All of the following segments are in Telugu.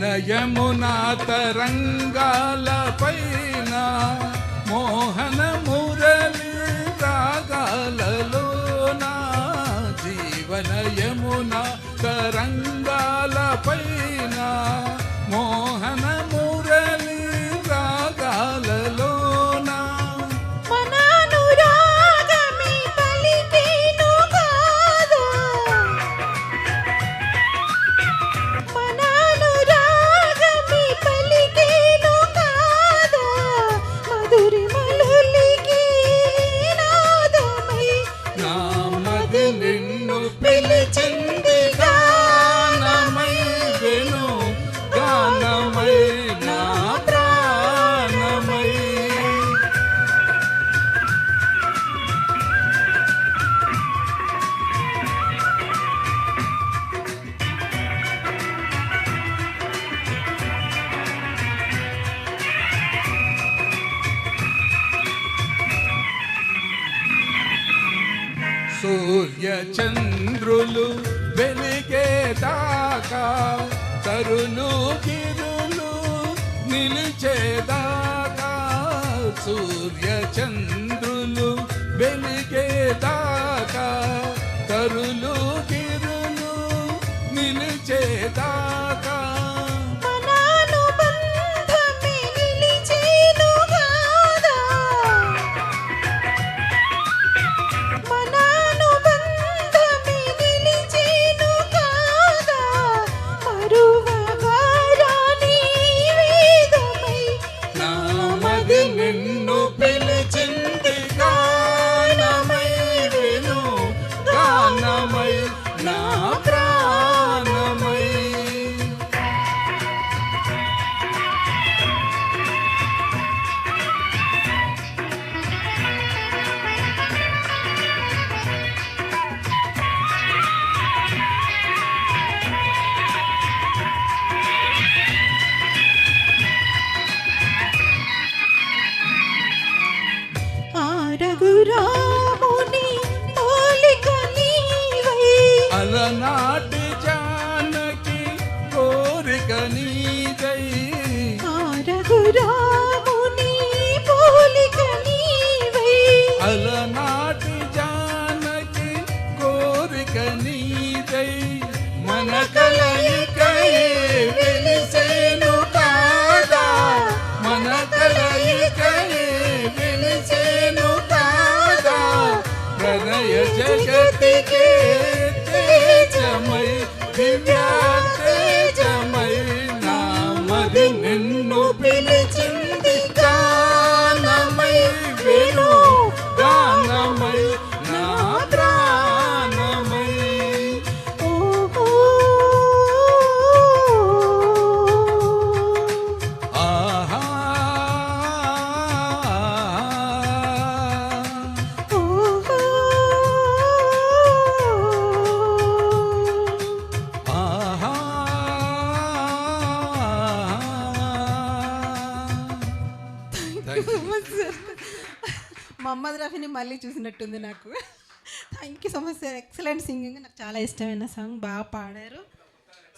జీవన యమునా తరంగాల పైన మోహన మురళి రాగాలలోన జీవన యమునా తరంగాల నిన్ను సూర్య చంద్రులు వెలిగేదాకా తరులు గిరులు నిలిచేదాకా సూర్య చంద్రులు వెలిగేదాకా తరులు గిరులు నిలిచేదాకా ఆరగురాముని పోలిక నీవై. అలనాటి జానకి కోరిక నీదై. ఆరగురాముని పోలిక నీవై. అలనాటి జానకి కోరిక నీదై. మన కలయికయే tiki, tiki. మొహమ్మద్ రఫీని మళ్ళీ చూసినట్టుంది నాకు. Thank you so much sir excellent singing నాకు చాలా ఇష్టమైన సాంగ్ బాగా పాడారు.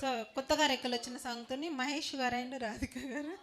సో కొత్తగా రెక్కలు వచ్చిన సాంగ్తో మహేష్ గారు అండ్ రాధిక గారు.